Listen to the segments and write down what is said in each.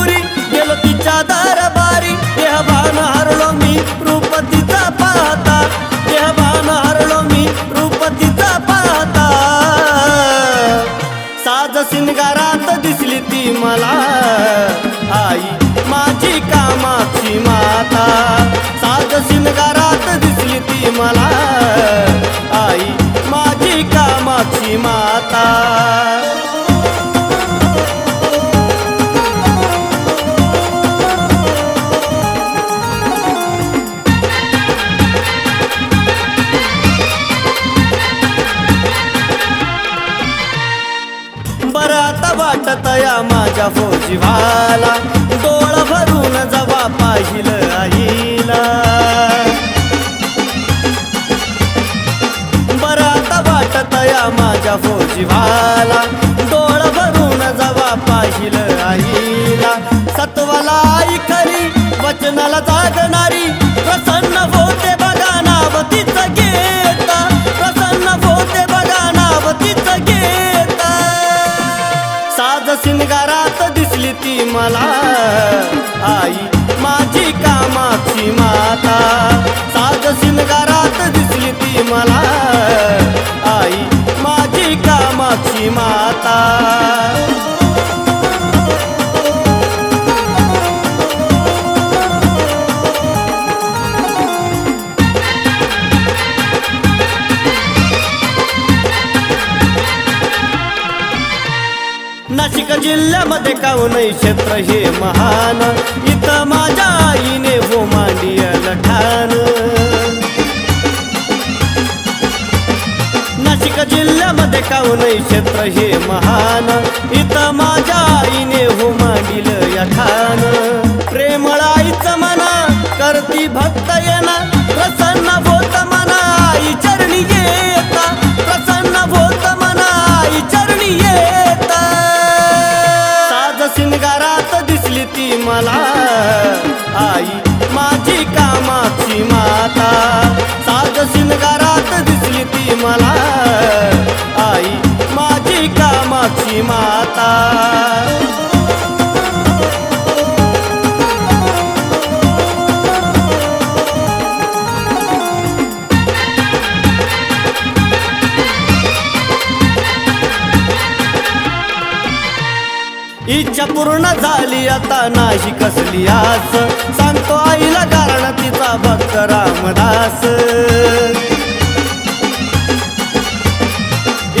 इच्छा गेलो तिच्या दरबारी. देहभान हरलो मी रूपतीचा पाहता. देहभान हरलो मी रूपतीचा पाहता. साज सिंगारात दिसली ती मला. आई माझी कामाची माता. साज सिंगारात दिसली ती मला. आई माझी कामाची माता. आता वाटत या माझ्या फौजीवाला. डोळा भरून जवा पाहिलं आईला. बरं आता वाटत या माझ्या फौजीवाला. डोळ भरून जवा पाहिलं आईला. सत्वाला आई खरी वचनाला जागणारी अंगारात दिसली ती मला. आई माझी कामाची माता. साज शिंगारात दिसली ती मला. आई माझी कामाची माता. नाशिक जिल्ह्यामध्ये काऊनही क्षेत्र हे महान? इथं माझ्या आईने हो मांडियल ठाण. नाशिक जिल्ह्यामध्ये काऊनही क्षेत्र हे महान? मला आई इच्छा पूर्ण झाली आता नाही कसली आस? सांगतो आईला कारण तिचा भक्त रामदास.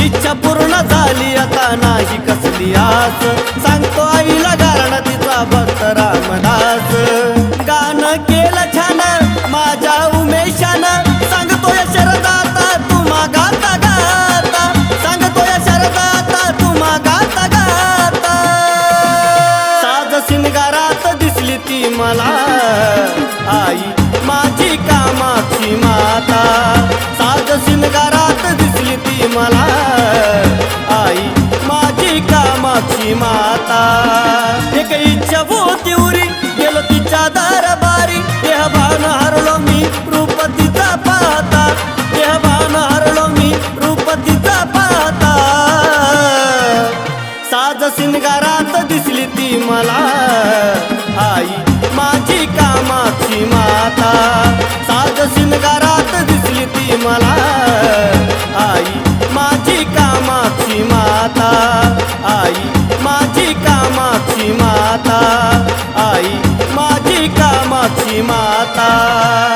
इच्छा पूर्ण झाली आता नाही कसली आस? मला आई माझी कामाची माता साज सिंगारात दिसली ती मला. आई माझी कामाची माता. एक इच्छा होती उरी गेलो तिच्या दरबारी. देहभान हरलो मी रूपतीचा पाहता पाहता. देहभान हरलो मी रूपतीचा पाहता. साज सिंगारात दिसली ती मला. কথা